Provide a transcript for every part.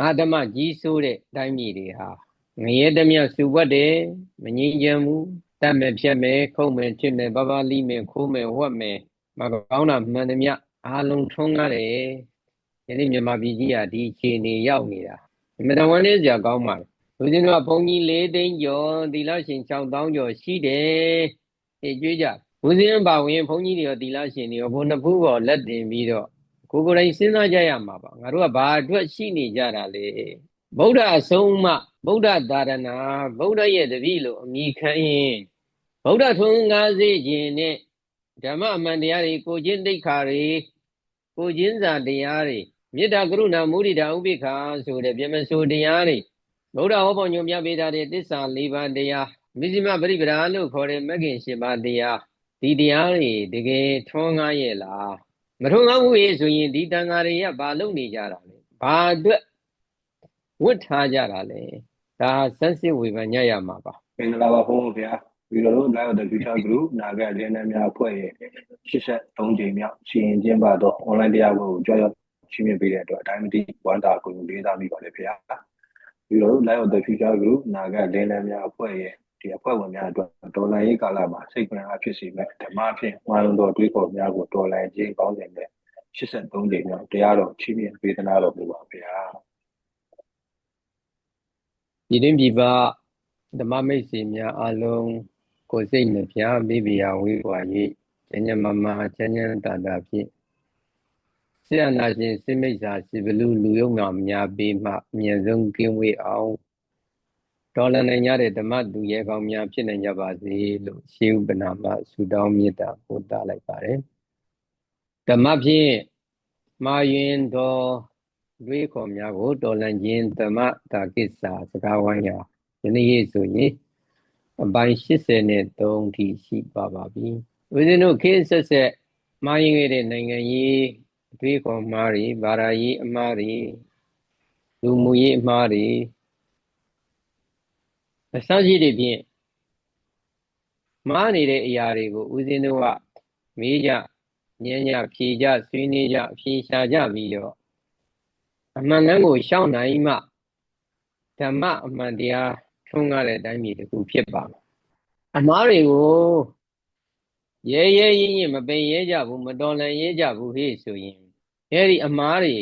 အာဓမ္မကြီးဆိုးတဲ့တိုင်းပြည်တွေဟာငရဲတမြစုပွက်တယ်မငြင်းချမ်းဘူးတတ်မယ်ဖြတ်မယ်ခုံးမယ်ချစ်မယ်ဘဘလိမယ်ခိုးမယ်ဝတ်မယ်မကောင်းတာမှန်သမျှအားလုံးထုံးကားတယ်ယနေ့မြန်မာပြည်ကြီးဟာဒီအခြေအနေရောက်နေတာအမတန်ဝမ်းနည်းစရာကောင်းပါလေလူချင်းတို့ကဘုံကြီး၄သိန်းကျော်သီလရှင်6000ကျော်ရှိတယ်အေးကြွေးကြလူချင်းပါဝင်ဘုံကြီးတွေရောသီလရှင်တွေရောဘုံနှစ်ဖူးပေါ်လက်တင်ပြီးတော့ ကိုကိုယ်တိုင်စဉ်းစားကြရမှာပါငါတို့ကဘာအတွက်ရှိနေကြတာလဲဗုဒ္ဓအဆုံးအမဗုဒ္ဓသာရဏဗုဒ္ဓရဲ့တပည့်လို့အမိခံရင်ဗုဒ္ဓထွန်းကားစေခြင်းနဲ့ဓမ္မအမှန်တရားတွေကိုချင်းတိတ်ခါတွေကိုချင်းစာတရားတွေမေတ္တာကရုဏာမုဒိတာဥပိ္ပခာဆိုတဲ့ပြမဆိုတရားတွေဗုဒ္ဓဟောပေါ်ညွှန်ပြပေးထားတဲ့သစ္စာ၄ပါးတရားမိဇိမပရိပဒါလို့ခေါ်တဲ့မဂ်ခင်၈ပါးတရားဒီတရားတွေတကယ်ထွန်းကားရဲ့လား မထွန်းကားဘူးရေဆိုရင်ဒီတန်ဃာတွေကဘာလုပ်နေကြတာလဲဘာအတွက်ဝတ်ထားကြတာလဲဒါစက်စစ်ဝေဖန်ညရမှာပါမင်္ဂလာပါဘုန်းတော်ဗျာပြီးတော့ Live of the Future Group နာဂတ်လင်းနှများအဖွဲ့ရဲ့83ကြိမ်မြောက်ရှင်ရင်ကျင်းပသော online တရားကိုကြောက်ရောက်ချင်းမြင်ပေးတဲ့အတွက်အတိုင်းမတိဝမ်းသာကိုလေးစားမိပါတယ်ဗျာပြီးတော့ Live of the Future Group နာဂတ်လင်းနှများအဖွဲ့ရဲ့ ဒီအဖွဲ့ဝင်များအတွက်ဒေါ်လာရေးကာလမှာစိတ်ကြံအဖြစ်စီမဲ့ဓမ္မဖြင့်ဝမ်းလုံးတော်တွေးခေါ်များကိုဒေါ်လာချင်းကောင်းတဲ့83ကြိမ်မြောက်တရားတော်ချင်းမြင်ပေးသနာတော်မူပါဗျာပြည်တွင်းပြည်ပဓမ္မမိတ်ဆွေများအလုံးကိုယ်စိတ်နှပြမိဖုရားဝေးကွာ၍ဉာဏ်မမချမ်းချမ်းသာသာဖြင့်ဆရာနာရှင်စိမိတ်စာစိဗလူလူယုံနာများပေးမှအမြင့်ဆုံးကင်းဝေးအောင် တော်လည်နိုင်ကြတဲ့ဓမ္မသူရဲကောင်းများဖြစ်နိုင်ကြပါစေလို့ရှေးဥပနာမဆုတောင်းမေတ္တာပို့သလိုက်ပါတယ်ဓမ္မဖြင့်မာယင်တော်တွေးခေါ်များကိုတော်လန့်ခြင်းဓမ္မတာကိစ္စစကားဝိုင်းရာယနေ့ရေးဆိုရင်အပိုင်း83ထိရှိပါပါပြီဦးဇင်းတို့ခေတ်ဆက်ဆက်မှားရင်ခဲ့တဲ့နိုင်ငံရေးအတွေးခေါ်မှားတွေဗာရာရေးအမှားတွေလူမှုရေးအမှားတွေ အစရှိတဲ့ဖြင့်မှားနေတဲ့အရာတွေကိုဦးဇင်းတို့ကမေးကြညံ့ညဖြေကြဆွေးနွေးကြဖြေရှာကြပြီးတော့အမှန်တမ်းကိုရှောင်နိုင်မှဓမ္မအမှန်တရားထွန်းကားတဲ့အတိုင်းပြည်တစ်ခုဖြစ်ပါမယ်အမားတွေကိုရဲရဲရင်ရင်မပင်ရဲကြဘူးမတော်လန်ရဲကြဘူးဟေ့ဆိုရင်အဲဒီအမားတွေ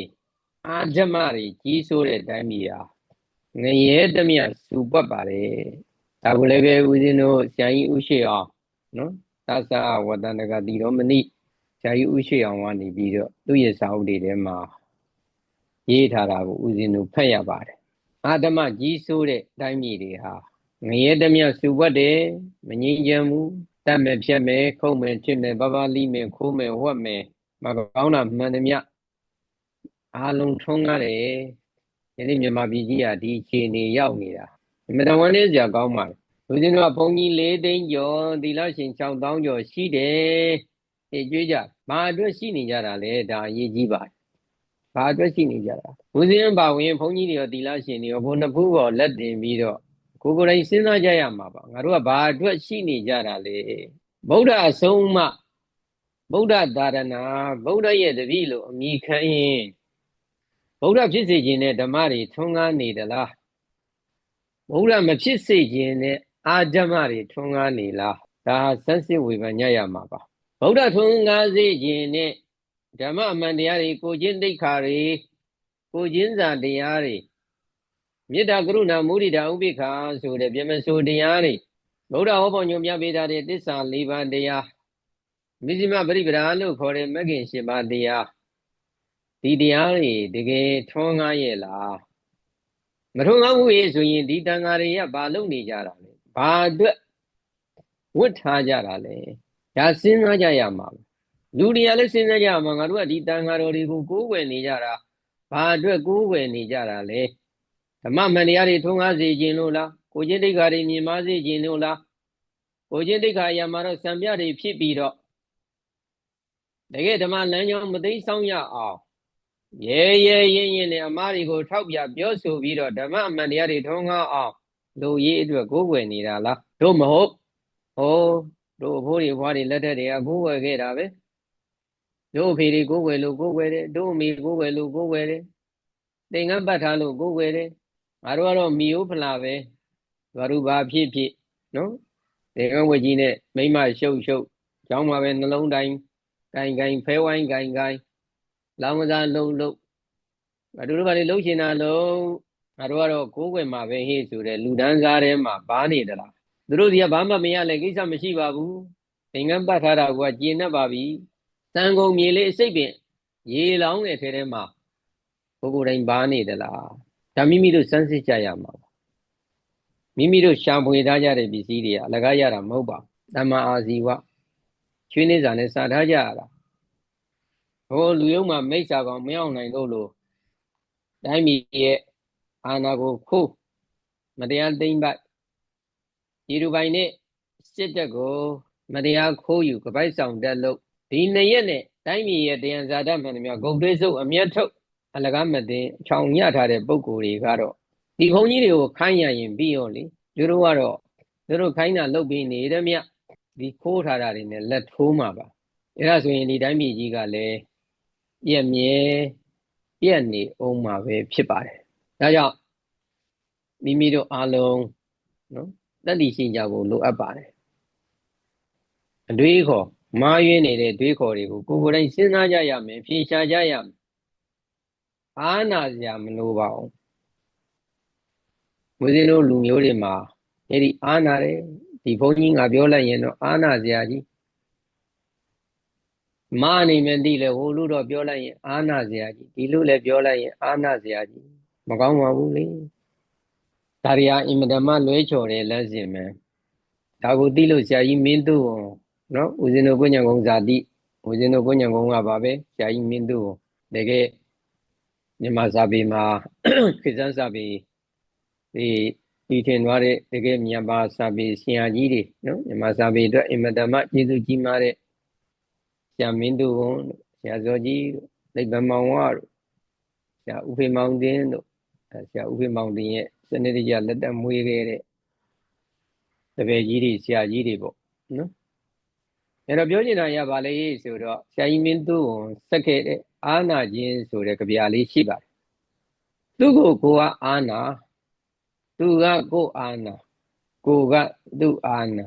အာဓမ္မတွေကြီးဆိုးတဲ့အတိုင်းပြည်ဟာ ငရဲတမြစူပွက်ပါတယ်ဒါကိုလည်းပဲဦးဇင်းတို့ဆရာကြီးဥရှိအောင်နော်သသဝတ္တနကတိတော်မနိဆရာကြီးဥရှိအောင်ကနေပြီးတော့သူ့ရဲ့စာအုပ်တွေထဲမှာရေးထားတာကိုဦးဇင်းတို့ဖတ်ရပါတယ်အာဓမ္မကြီးဆိုးတဲ့တိုင်းပြည်တွေဟာငရဲတမြစုပွက်တယ်မငြင်းချမ်းဘူးတတ်မယ်ဖြတ်မယ်ခုံးမယ်ချစ်မယ်ဘဘလိမယ်ခိုးမယ်ဝတ်မယ်မကောင်းတာမှန်သမျှအားလုံးထုံးကားတယ် ယနေ့မြန်မာပြည်ကြီးဟာဒီအခြေအနေရောက်နေတာအမတန်ဝမ်းနည်းစရာကောင်းပါလေလူချင်းတို့ကဘုံကြီး၄သိန်းကျော်သီလရှင်6000ကျော်ရှိတယ်အေးကြွေးကြဘာအတွက်ရှိနေကြတာလဲဒါအရေးကြီးပါတယ်ဘာအတွက်ရှိနေကြတာဦးဇင်းပါဝင်ဘုန်းကြီးတွေရောသီလရှင်တွေရောဘုံနှစ်ဖူးပေါ်လက်တင်ပြီးတော့ကိုကိုယ်တိုင်စဉ်းစားကြရမှာပါငါတို့ကဘာအတွက်ရှိနေကြတာလဲဗုဒ္ဓအဆုံးအမဗုဒ္ဓသာရဏဗုဒ္ဓရဲ့တပည့်လို့အမိခံရင် ဗုဒ္ဓဖြစ်စေခြင်းနဲ့ဓမ္မတွေထွန်းကားနေသလားဗုဒ္ဓမဖြစ်စေခြင်းနဲ့အာဓမ္မတွေထွန်းကားနေလားဒါစက်စစ်ဝေဖန်ညရမှာပါဗုဒ္ဓထွန်းကားစေခြင်းနဲ့ဓမ္မအမှန်တရားတွေကိုချင်းတိတ်ခါတွေကိုချင်းစာတရားတွေမေတ္တာကရုဏာမုဒိတာဥပိ္ပခာဆိုတဲ့ပြမဆိုတရားတွေဗုဒ္ဓဟောပေါ်ညွှန်ပြပေးထားတဲ့သစ္စာ၄ပါးတရားမိဇိမပရိပဒါလို့ခေါ်တဲ့မဂ်ခင်၈ပါးတရား ဒီတရားတွေတကယ်ထွန်းကားရဲ့လားမထွန်းကားဘူးရေဆိုရင်ဒီတန်ဃာတွေကဘာလုပ်နေကြတာလဲဘာအတွက်ဝတ်ထားကြတာလဲဒါစဉ်းစားကြရမှာလူတွေကလည်းစဉ်းစားကြရမှာငါတို့ကဒီတန်ဃာတော်တွေကိုကိုးကွယ်နေကြတာဘာအတွက်ကိုးကွယ်နေကြတာလဲဓမ္မမန်တရားတွေထုံးကားစေခြင်းလို့လားကိုချင်းတိတ်္ခါတွေမြင်မစေခြင်းလို့လားကိုချင်းတိတ်္ခါရမှာတော့စံပြတွေဖြစ်ပြီးတော့တကယ်ဓမ္မလမ်းကြောင်းမသိဆောင်ရအောင် ရဲရဲရင်ရင်နဲ့အမားတွေကိုထောက်ပြပြောဆိုပြီးတော့ဓမ္မအမှန်တရားတွေထုံးကားအောင်လူရေးအတွက်ကိုးကွယ်နေတာလားတို့မဟုတ်ဟောတို့အဖိုးတွေဘွားတွေလက်ထက်တွေကကိုးကွယ်ခဲ့တာပဲတို့အဖေတွေကိုးကွယ်လို့ကိုးကွယ်တယ်တို့အမေကိုးကွယ်လို့ကိုးကွယ်တယ်သင်္ကန်းပတ်ထားလို့ကိုယ်ွယ်တယ်ငါတို့ကတော့မီယိုးဖလာပဲဘာလို့ဘာဖြစ်ဖြစ်နော်သင်္ကန်းဝတ်ကြီးနဲ့မိမရှုပ်ရှုပ်ကျောင်းမှာပဲနှလုံးတိုင်းဂိုင်ဂိုင်ဖဲဝိုင်းဂိုင်ဂိုင် လောင်ကစားလုံးလုံးငါတို့တို့ကလေလှုပ်ရှင်တာလုံးငါတို့ကတော့ကိုယ်ွယ်မှာပဲဟေ့ဆိုတဲ့လူဒန်းစားထဲမှာဘာနေသလားသူတို့ဒီကဘာမှမရလဲကိစ္စမရှိပါဘူးသင်္ကန်းပတ်ထားတာကကျင်납ပါပြီတန်ကုန်မြေလေးအစိတ်ပင်ရေလောင်းတဲ့ထဲထဲမှာကိုကိုယ်တိုင်ဘာနေသလားဒါမိမိတို့စမ်းစစ်ကြရမှာပါမိမိတို့ရှာဖွေထားကြတဲ့ပစ္စည်းတွေကအလကားရတာမဟုတ်ပါဘူးတမ္မာအာဇီဝချွေးနေစာနဲ့စာထားကြရတာ ဟိုလူယုံမှာမိစ္ဆာကောင်မရောက်နိုင်လို့လို့တိုင်းပြည်ရဲ့အာဏာကိုခိုးမတရားသိမ့်ပိုက်ဒီလူပိုင်နဲ့စစ်တပ်ကိုမတရားခိုးယူကပိုက်ဆောင်တက်လို့ဒီနှစ်ရက်နဲ့တိုင်းပြည်ရဲ့တရားဇာတမှန်သမျှဂုံသွေးစုပ်အမျက်ထုတ်အလကားမသိချောင်ညထားတဲ့ပုံကိုယ်တွေကတော့ဒီဘုန်းကြီးတွေကိုခိုင်းရရင်ပြီးရောလေသူတို့ကတော့သူတို့ခိုင်းတာလုပ်ပြီးနေတယ်မြဒီခိုးထားတာတွေနဲ့လက်ထိုးမှာပါအဲ့ဒါဆိုရင်ဒီတိုင်းပြည်ကြီးကလည်း ပြက်မြဲပြက်နေအောင်မှာပဲဖြစ်ပါတယ်ဒါကြောင့်မိမိတို့အားလုံးနော်တတ်သိရှိကြဖို့လိုအပ်ပါတယ်အတွေးခေါ်မာယွင်းနေတဲ့တွေးခေါ်တွေကိုကိုယ်ကိုယ်တိုင်စဉ်းစားကြရမယ်ဖြေရှားကြရမယ်အာနာစရာမလိုပါဘူးမွေးစင်းတို့လူမျိုးတွေမှာအဲ့ဒီအာနာတယ်ဒီဘုန်းကြီးငါပြောလိုက်ရင်တော့အာနာစရာကြီး မာနေမယ်တိလေဟိုလူတော့ပြောလိုက်ရင်အာနာစရာကြီးဒီလူလည်းပြောလိုက်ရင်အာနာစရာကြီးမကောင်းပါဘူးလေဒါရီယာအင်မတမလွဲချော်တဲ့လက်စင်ပဲဒါကိုသိလို့ဆရာကြီးမင်းသူ့နော်ဦးဇင်းတို့ကိုညံကုန်းဇာတိဦးဇင်းတို့ကိုညံကုန်းကပါပဲဆရာကြီးမင်းသူ့တကယ်မြန်မာစာပေမှာခေတ်စာပေဒီဒီထင်သွားတဲ့တကယ်မြန်မာစာပေဆရာကြီးတွေနော်မြန်မာစာပေအတွက်အင်မတန်မှကျေးဇူးကြီးမားတဲ့ ဆရာမင်းသူဝန်ဆရာဇော်ကြီးတို့လိပ်ဗမောင်ဝတို့ဆရာဥဖေမောင်တင်းတို့ဆရာဥဖေမောင်တင်းရဲ့စနစ်တကျလက်တက်မွေးခဲ့တဲ့တပည့်ကြီးတွေဆရာကြီးတွေပေါ့နော်အဲ့တော့ပြောချင်တာရပါလေဆိုတော့ဆရာကြီးမင်းသူဝန်ဆက်ခဲ့တဲ့အာနာခြင်းဆိုတဲ့ကြပြလေးရှိပါတယ်သူ့ကိုကိုကအာနာသူကကိုအာနာကိုကသူ့အာနာ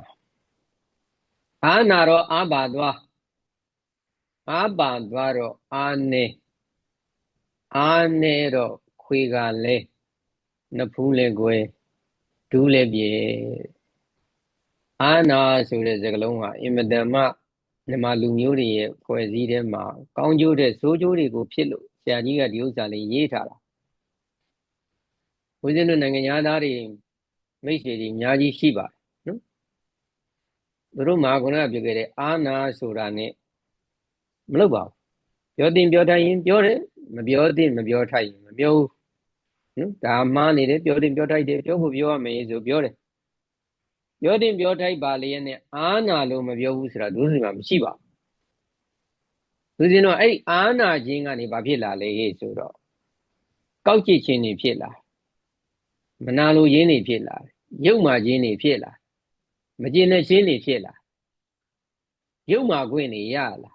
အာနာတော့အာပါသွား အာပါသွားတော့အာနေအာနေတော့ခွေကလဲနဖူးလဲကွယ်ဒူးလဲပြေအာနာဆိုတဲ့စကားလုံးဟာအင်မတန်မှမြန်မာလူမျိုးတွေရဲ့ဖွဲ့စည်းထဲမှာကောင်းကျိုးတဲ့ဆိုးကျိုးတွေကိုဖြစ်လို့ဆရာကြီးကဒီဥစ္စာလေးရေးထားတာဦးဇင်းတို့နိုင်ငံသားတွေမိတ်ဆွေတွေအများကြီးရှိပါတယ်နော်သူတို့မှာခုနကပြောခဲ့တဲ့အာနာဆိုတာနဲ့ မလုပ်ပါဘူးပြောတင်ပြောထိုင်ရင်ပြောတယ်မပြောတင်မပြောထိုင်ရင်မပြောဘူးနော်ဒါမှားနေတယ်ပြောတင်ပြောထိုက်တယ်ပြောဖို့ပြောရမယ်ဆိုပြောတယ်ပြောတင်ပြောထိုက်ပါလေနဲ့အာနာလို့မပြောဘူးဆိုတာသူတို့စီမှာမရှိပါဘူးသူစင်တော့အဲ့အာနာခြင်းကနေဘာဖြစ်လာလဲဆိုတော့ကောက်ကြည့်ခြင်းနေဖြစ်လာမနာလိုရင်းနေဖြစ်လာရုပ်မာခြင်းနေဖြစ်လာမကျင်တဲ့ခြင်းနေဖြစ်လာရုပ်မာခွင့်နေရလာ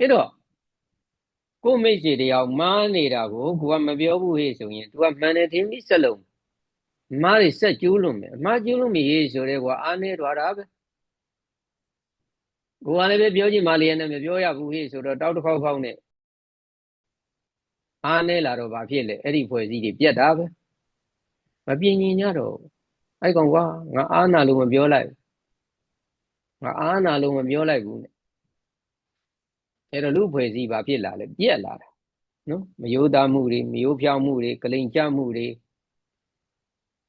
အဲ့တော့ကိုမိတ်ဆွေတယောက်မားနေတာကိုကိုကမပြောဘူးဟေ့ဆိုရင် तू ကမှန်တယ်ထင်ပြီးစက်လုံးမားတွေဆက်ကျိုးလွန်မယ်အမားကျိုးလွန်ပြီဟေ့ဆိုတဲ့ကွာအားနေသွားတာပဲကိုကလည်းပဲပြောချင်မှလည်းနဲ့မပြောရဘူးဟေ့ဆိုတော့တောက်တစ်ခေါက်ခေါက်နဲ့အားနေလာတော့ဘာဖြစ်လဲအဲ့ဒီဖွဲ့စည်းတွေပြက်တာပဲမပြင်းညင်ကြတော့အဲ့ကောင်ကွာငါအားနာလို့မပြောလိုက်ငါအားနာလို့မပြောလိုက်ဘူးနဲ့ အဲ့တော့လူဖွဲ့စည်းဘာဖြစ်လာလဲပြက်လာတာနော်မယိုးသားမှုတွေမယိုးဖြောင်းမှုတွေကလိန်ကြမှုတွေ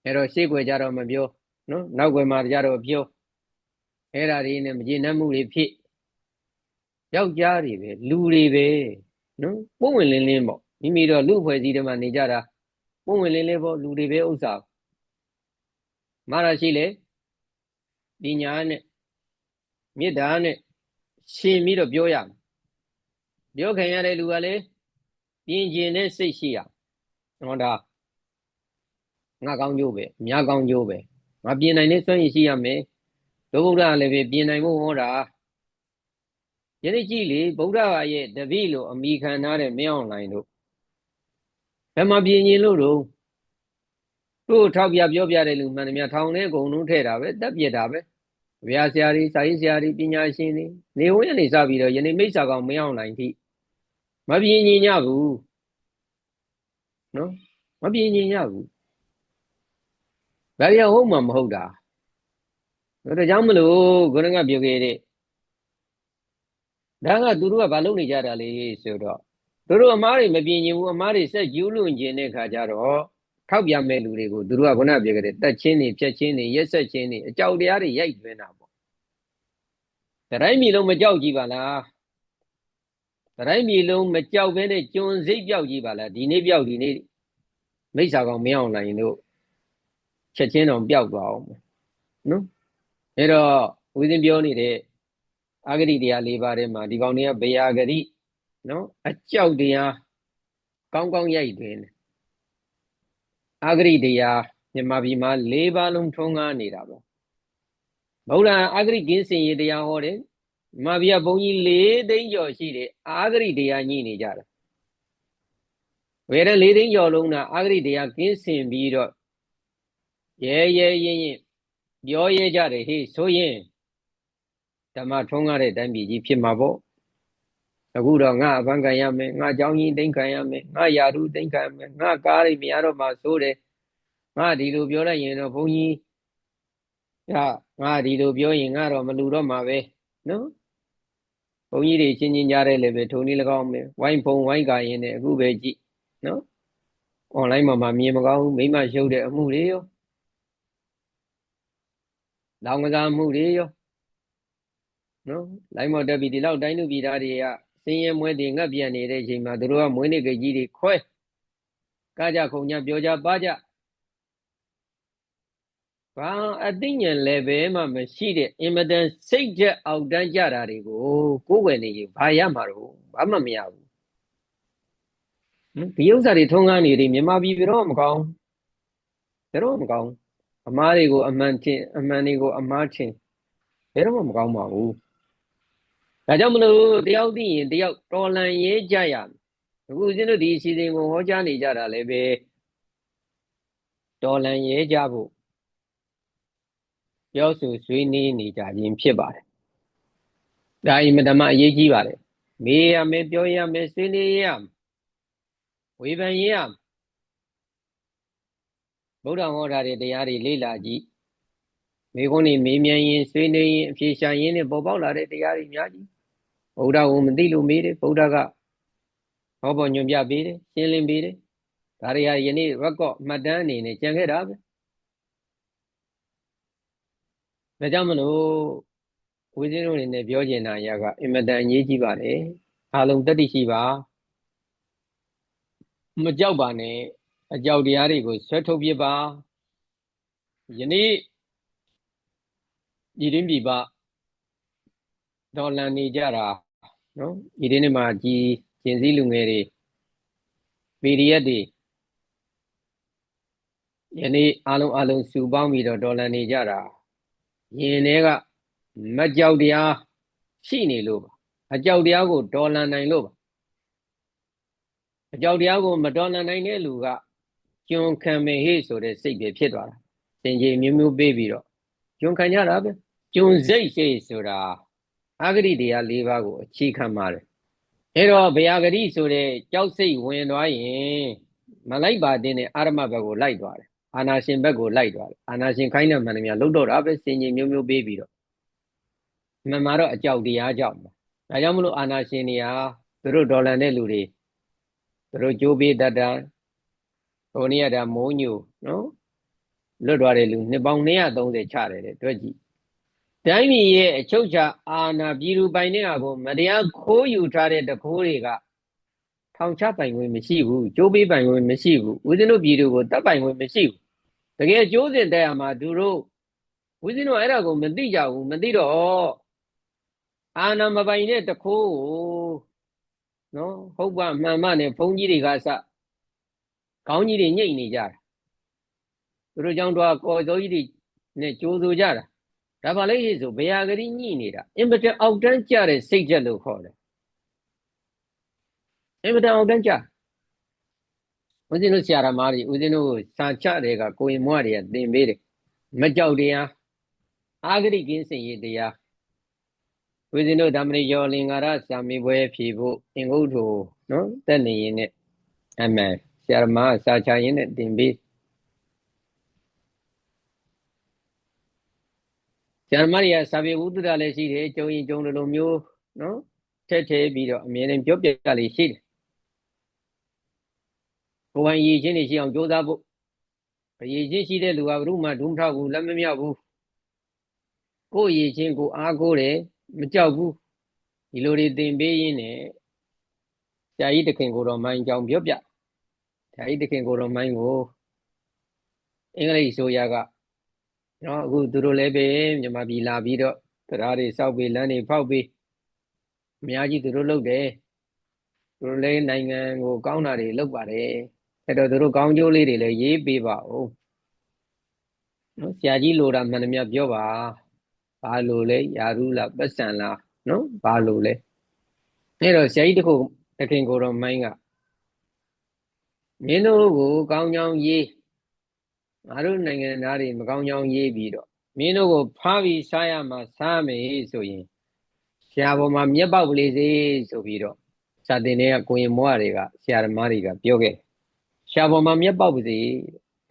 အဲ့တော့ရှေ့ွယ်ကြတော့မပြောနော်နောက်ွယ်မှာကြတော့ပြောအဲ့ဓာတွေနဲ့မကျေနပ်မှုတွေဖြစ်ယောက်ျားတွေပဲလူတွေပဲနော်ပုံဝင်လင်းလင်းပေါ့မိမိတော့လူဖွဲ့စည်းတွေမှာနေကြတာပုံဝင်လင်းလင်းပေါ့လူတွေပဲဥစ္စာမာရရှိလေပညာနဲ့မေတ္တာနဲ့ရှင်ပြီးတော့ပြောရမယ် ပြောခင်ရတဲ့လူကလည်းပြင်ကျင်တဲ့စိတ်ရှိရဟောဒါငါကောင်းကျိုးပဲအများကောင်းကျိုးပဲငါပြင်နိုင်တဲ့စွမ်းရည်ရှိရမယ်ဒုဗုဒ္ဓလည်းပဲပြင်နိုင်ဖို့ဟောတာယနေ့ကြည့်လေဗုဒ္ဓဘာရဲ့တပည့်လို့အမိခံထားတဲ့မင်းအောင်လိုင်တို့ဘယ်မှာပြင်ရင်လို့တော့သူ့ကိုထောက်ပြပြောပြတဲ့လူမှန်တယ်များထောင်ထဲအကုန်လုံးထဲ့တာပဲတက်ပြစ်တာပဲဗျာဆရာကြီးစာရေးဆရာကြီးပညာရှင်တွေနေဝင်းနေစပြီးတော့ယနေ့မိစ္ဆာကောင်မရောက်နိုင်သည့် မပြင်းညင်ညဘူးနော်မပြင်းညင်ညဘူးဒါရဟုတ်မှမဟုတ်တာဒါကြောင့်မလို့ခொနကပြောခဲ့တဲ့ဒါကသူတို့ကဘာလုပ်နေကြတာလဲဆိုတော့သူတို့အမားတွေမပြင်းညင်ဘူးအမားတွေစက်ကျူးလွန်ကျင်တဲ့ခါကျတော့ထောက်ပြမဲ့လူတွေကိုသူတို့ကခုနပြောခဲ့တဲ့တက်ချင်းတွေဖြက်ချင်းတွေရက်ဆက်ချင်းတွေအကြောက်တရားတွေရိုက်သွင်းတာပေါ့တတိုင်းပြည်လုံးမကြောက်ကြည့်ပါလား တတိုင်းပြည်လုံးမကြောက်ဘဲနဲ့ကျွန်းစိတ်ပြောက်ကြည့်ပါလားဒီနေ့ပြောက်ဒီနေ့မိစ္ဆာကောင်မင်းအောင်နိုင်တို့ချက်ချင်းတော့ပျောက်သွားအောင်နော်အဲ့တော့ဦးဇင်းပြောနေတဲ့အာဂရိတရား၄ပါးထဲမှာဒီကောင်တွေကဘေယာဂရိနော်အကြောက်တရားကောင်းကောင်းရိုက်သွင်းတယ်အာဂရိတရားမြန်မာပြည်မှာ၄ပါးလုံးထုံးကားနေတာပေါ့ဗုဒ္ဓအာဂရိကင်းစင်ရတရားဟောတယ် မြန်မာပြည်ကဘုန်းကြီး၄သိန်းကျော်ရှိတယ်အာဂရိတရားညှိနေကြတယ်ဝေရ၄သိန်းကျော်လုံးကအာဂရိတရားကင်းစင်ပြီးတော့ရဲရဲရင်ရင်ပြောရဲကြတယ်ဟေးဆိုရင်ဓမ္မထုံးကားတဲ့တိုင်းပြည်ကြီးဖြစ်မှာပေါ့အခုတော့ငါအပန်းခံရမယ်ငါเจ้าကြီးတိမ့်ခံရမယ်ငါယာရုတိမ့်ခံရမယ်ငါကားရိမရတော့မှဆိုတယ်ငါဒီလိုပြောလိုက်ရင်တော့ဘုန်းကြီးကငါဒီလိုပြောရင်ငါတော့မလူတော့မှာပဲနော် ဘုန်းကြီးတွေချင်းချင်းကြားတဲ့လည်းပဲထုံနည်း၎င်းမယ်ဝိုင်းဖုံဝိုင်းကာရင်လည်းအခုပဲကြည့်နော် online မှာမှမြင်မကောင်းဘူးမိမရှုပ်တဲ့အမှုတွေရောလောင်ကစားမှုတွေရောနော်လိုင်းမော်တက်ပြီးဒီလောက်တိုင်းလူပြည်သားတွေကစင်းရဲမွဲတွေငတ်ပြန်နေတဲ့အချိန်မှာတို့ကမွေးနေ့ကိကြီးတွေခွဲကားကြခုံကြပြောကြပါကြ ဘာအသိဉာဏ် level မှမရှိတဲ့အင်မတန်စိတ်ကြက်အောက်တန်းကြတာတွေကိုကိုယ်ွယ်နေရင်ဘာရမှာတော့ဘာမှမရဘူးဒီဥစ္စာတွေထုံးကားနေတယ်မြန်မာပြည်တော့မကောင်းဘယ်တော့မကောင်းအမားတွေကိုအမှန်ချင်းအမှန်တွေကိုအမားချင်းဘယ်တော့မှမကောင်းပါဘူးဒါကြောင့်မလို့တယောက်သိရင်တယောက်တော်လန်ရေးကြရမယ်အခုဦးဇင်းတို့ဒီအစီအစဉ်ကိုဟောကြားနေကြတာလည်းပဲတော်လန်ရေးကြဖို့ ပြောဆိုဆွေးနွေးနေကြခြင်းဖြစ်ပါတယ်ဒါအင်မတမအရေးကြီးပါတယ်မေးရမယ်ပြောရမယ်ဆွေးနွေးရမယ်ဝေဖန်ရရမယ်ဗုဒ္ဓဟောတာတွေတရားတွေလေ့လာကြည့်မိခွန်းနေမေးမြန်းရင်ဆွေးနွေးရင်အဖြေရှာရင်းနဲ့ပေါ်ပေါက်လာတဲ့တရားတွေအများကြီးဗုဒ္ဓကိုမသိလို့မေးတယ်ဗုဒ္ဓကဟောပေါ်ညွှန်ပြပေးတယ်ရှင်းလင်းပေးတယ်ဒါတွေဟာယနေ့ record မှတ်တမ်းအနေနဲ့ကြံခဲ့တာပဲ ဒါကြောင့်မလို့ဝိဇင်းတို့အနေနဲ့ပြောချင်တာအရာကအင်မတန်အရေးကြီးပါတယ်အားလုံးတတိရှိပါမကြောက်ပါနဲ့အကြောက်တရားတွေကိုဆွဲထုတ်ပြပါယနေ့ဒီရင်းပြပဒေါ်လန်နေကြတာနော်ဒီရင်းနဲ့မှာကြီးကျင်စည်းလူငယ်တွေ PDF တွေယနေ့အားလုံးအားလုံးစုပေါင်းပြီးတော့ဒေါ်လန်နေကြတာ ယင်တွေကမကြောက်တရားရှိနေလို့ပါအကြောက်တရားကိုဒေါ်လန်နိုင်လို့ပါအကြောက်တရားကိုမဒေါ်လန်နိုင်တဲ့လူကကျွန်းခံမေဟိဆိုတဲ့စိတ်ပဲဖြစ်သွားတာစင်ကြီးမျိုးမျိုးပေးပြီးတော့ကျွန်းခံကြတာပဲကျွန်းစိတ်ရှိဆိုတာအာဂရိတရား၄ပါးကိုအခြေခံပါတယ်အဲတော့ဗျာဂရိဆိုတဲ့ကြောက်စိတ်ဝင်သွားရင်မလိုက်ပါတဲ့အာရမဘက်ကိုလိုက်သွားတယ် အာနာရှင်ဘက်ကိုလိုက်သွားတယ်အာနာရှင်ခိုင်းတဲ့မှန်တယ်များလှုပ်တော့တာပဲစင်ကြီးမျိုးမျိုးပေးပြီးတော့မှန်မှာတော့အကြောက်တရားကြောင့်ဒါကြောင့်မလို့အာနာရှင်တွေဟာသူတို့ဒေါ်လာတဲ့လူတွေသူတို့ကြိုးပေးတတ်တာဟိုနေ့ကဒါမိုးညိုနော်လွတ်သွားတဲ့လူနှစ်ပေါင်း230ချတယ်တဲ့တွေ့ကြည့်တိုင်းပြည်ရဲ့အချုပ်ချာအာဏာပြည်သူပိုင်တဲ့ဟာကိုမတရားခိုးယူထားတဲ့တခိုးတွေကထောင်ချပိုင်ခွင့်မရှိဘူးကြိုးပေးပိုင်ခွင့်မရှိဘူးဦးဇင်းတို့ပြည်သူကိုတတ်ပိုင်ခွင့်မရှိဘူး တကယ်ကျိုးစင်တဲ့မှာသူတို့ဦးဇင်းတို့အဲ့ဒါကိုမသိကြဘူးမသိတော့အာဏာမပိုင်တဲ့တခိုးကိုနော်ဟုတ်ပါမှန်မှနဲ့ဘုန်းကြီးတွေကစခေါင်းကြီးတွေညှိနေကြတာသူတို့ကြောင့်တော့ကော်စိုးကြီးတွေနဲ့ကြိုးဆိုကြတာဒါပါလေဆိုဘယာဂရီညှိနေတာအင်မတန်အောက်တန်းကြတဲ့စိတ်ချက်လို့ခေါ်တယ်အင်မတန်အောက်တန်းကြ ဦးဇင်းတို့ဆရာသမားတွေဦးဇင်းတို့ကိုစာချတဲ့ကကိုရင်မွားတွေကသင်ပေးတယ်မကြောက်တရားအာဂရိကင်းစင်ရတရားဦးဇင်းတို့ဓမ္မရိယောလင်္ကာရစာမေပွဲဖြေဖို့အင်္ဂုတ္တနော်တက်နေရင်နဲ့အမှန်ဆရာသမားစာချရင်နဲ့သင်ပေးဆရာသမားတွေကစာပေဝုဒ္ဒရာလည်းရှိတယ်ကျုံရင်ကျုံလိုမျိုးနော်ထက်ထဲပြီးတော့အမြဲတမ်းပြောပြလေးရှိတယ် ကိုယ်ပိုင်ရည်ချင်းနေရှိအောင်ကြိုးစားဖို့အရည်ချင်းရှိတဲ့လူကဘုရုမှဒုမထောက်ဘူးလက်မမြောက်ဘူးကိုယ်ရည်ချင်းကိုအားကိုးတယ်မကြောက်ဘူးဒီလိုတွေသင်ပေးရင်းနဲ့ဆရာကြီးတခင်ကိုတော်မိုင်းကြောင်းပြောပြဆရာကြီးတခင်ကိုတော်မိုင်းကိုအင်္ဂလိပ်ဆိုရကနော်အခုသူတို့လည်းပဲမြန်မာပြည်လာပြီးတော့တရားတွေစောက်ပြီးလမ်းတွေဖောက်ပြီးအများကြီးသူတို့လုပ်တယ်သူတို့လည်းနိုင်ငံကိုကောင်းတာတွေလုပ်ပါတယ် အဲ့တော့သူတို့ကောင်းကျိုးလေးတွေလည်းရေးပေးပါဦးနော်ဆရာကြီးလိုတာမှန်သမျှပြောပါဘာလို့လဲယာရုလားပတ်စံလားနော်ဘာလို့လဲအဲ့တော့ဆရာကြီးတခုတခင်ကိုတော့မိုင်းကမင်းတို့ကိုကောင်းကြောင်းရေးငါတို့နိုင်ငံသားတွေမကောင်းကြောင်းရေးပြီးတော့မင်းတို့ကိုဖားပြီးစားရမှာစားမယ်ဆိုရင်ဆရာပေါ်မှာမျက်ပေါက်ကလေးစေဆိုပြီးတော့စာတင်တွေကကိုရင်မွားတွေကဆရာသမားတွေကပြောခဲ့ဆ ရာပေါ်မှာမျက်ပေါက်ပါစေ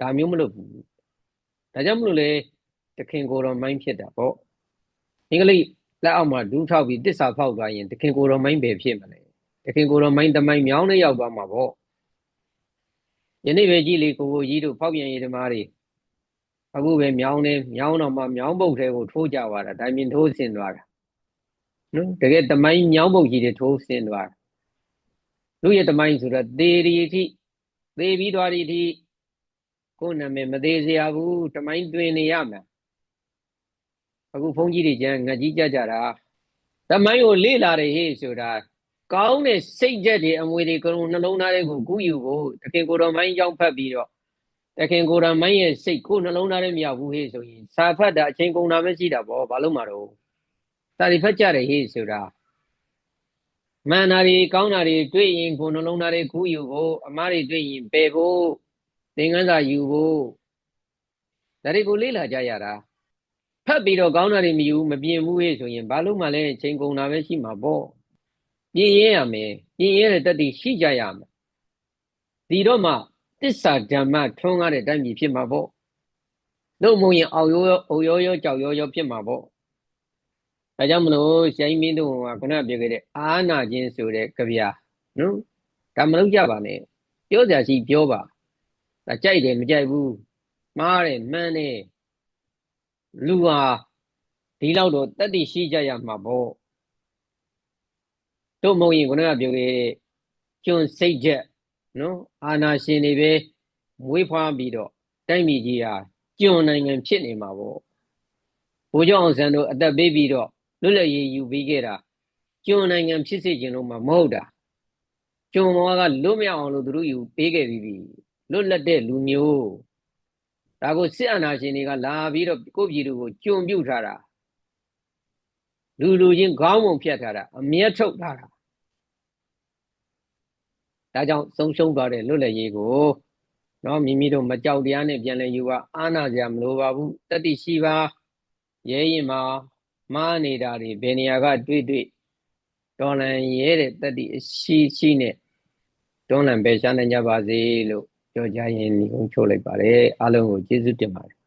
ဒါမျိုးမလုပ်ဘူးဒါကြောင့်မလို့လေတခင်ကိုတော်မိုင်းဖြစ်တာပေါ့အင်္ဂလိပ်လက်အောက်မှာဒူးထောက်ပြီးတစ္ဆာဖောက်သွားရင်တခင်ကိုတော်မိုင်းပဲဖြစ်မလဲတခင်ကိုတော်မိုင်းတမိုင်းမြောင်းနဲ့ရောက်သွားမှာပေါ့ယနေ့ပဲကြည့်လေကိုကိုကြီးတို့ဖောက်ပြန်ရေးဓမ္မတွေအခုပဲမြောင်းနေမြောင်းတော့မှမြောင်းပုတ်ထဲကိုထိုးကြသွားတာဒါမြင်ထိုးဆင်သွားတာနော်တကယ်တမိုင်းမြောင်းပုတ်ကြီးတွေထိုးဆင်သွားတာလူရဲ့တမိုင်းဆိုတော့သေရီအထိ သေပြီးသွားဒီအထိကိုယ်နာမည်မသေးစရာဘူးတမိုင်းတွင်နေရမယ်အခုဘုန်းကြီးတွေကျန်ငကြီးကြကြတာတမိုင်းကိုလေ့လာတယ်ဟေ့ဆိုတာကောင်းတဲ့စိတ်ကြက်တွေအမွေတွေကလုံးနှလုံးသားတွေကိုကူးယူဖို့တခင်ကိုတော်မိုင်းကြောင့်ဖတ်ပြီးတော့တခင်ကိုတော်မိုင်းရဲ့စိတ်ကိုနှလုံးသားထဲမရောက်ဘူးဟေ့ဆိုရင်စာဖတ်တာအချိန်ကုန်တာပဲရှိတာပေါ့ဘာလို့မှတော့စာတွေဖတ်ကြတယ်ဟေ့ဆိုတာ မှန်တာတွေကောင်းတာတွေတွေ့ရင်ကိုနှလုံးသားတွေကူးယူဖို့အမားတွေတွေ့ရင်ပယ်ဖို့သင်္ကန်းစာယူဖို့ဒါတွေကိုလေ့လာကြရတာဖတ်ပြီးတော့ကောင်းတာတွေမယူမပြင်ဘူးဟေ့ဆိုရင်ဘာလို့မှလဲချိန်ကုန်တာပဲရှိမှာပေါ့ပြင်ရဲရမယ်ပြင်ရဲတဲ့တတိရှိကြရမယ်ဒီတော့မှတစ္ဆာဓမ္မထွန်းကားတဲ့တိုင်းပြည်ဖြစ်မှာပေါ့လို့မဟုတ်ရင်အောက်ရောအုပ်ရောရောကြောက်ရောရောဖြစ်မှာပေါ့ ဒါကြောင့်မလို့ရှိုင်းမင်းတို့ကခုနပြောခဲ့တဲ့အာနာခြင်းဆိုတဲ့ကြပြနော်ဒါမလုပ်ကြပါနဲ့ပြောကြရှိပြောပါဒါကြိုက်တယ်မကြိုက်ဘူးမှားတယ်မှန်းတယ်လူဟာဒီလောက်တော့တတ်သိရှိကြရမှာပေါ့တို့မဟုတ်ရင်ခုနကပြောခဲ့တဲ့ကျွန်းစိတ်ချက်နော်အာနာရှင်တွေပဲမွေးဖွားပြီးတော့တိုက်မိကြီးဟာကျွန်းနိုင်ငံဖြစ်နေမှာပေါ့ဘိုးကျောင်းအောင်ဆန်းတို့အသက်ပေးပြီးတော့ လွတ်လပ်ရေးယူပြီးခဲ့တာကျွန်းနိုင်ငံဖြစ်စေခြင်းလို့မှမဟုတ်တာကျွန်းမောကလွတ်မြောက်အောင်လို့သူတို့ယူပေးခဲ့ပြီးပြီလွတ်လပ်တဲ့လူမျိုးဒါကိုစစ်အာဏာရှင်တွေကလာပြီးတော့ကိုယ့်ပြည်သူကိုကျွံပြုတ်ထားတာလူလူချင်းခေါင်းပုံဖြတ်ထားတာအမျက်ထုတ်ထားတာဒါကြောင့်ဆုံးရှုံးသွားတဲ့လွတ်လပ်ရေးကိုနော်မိမိတို့မကြောက်တရားနဲ့ပြန်လဲယူပါအာနာစရာမလိုပါဘူးတတိရှိပါရဲရင်မှာ မှားနေတာတွေဘယ်နေရာကတွေ့တွေ့တော်လန်ရဲတဲ့တတိအရှိရှိနဲ့တွန်းလန်ပဲရှားနိုင်ကြပါစေလို့ပြောကြရင်ညီကုန်းချုပ်လိုက်ပါတယ်အားလုံးကိုကျေးဇူးတင်ပါတယ်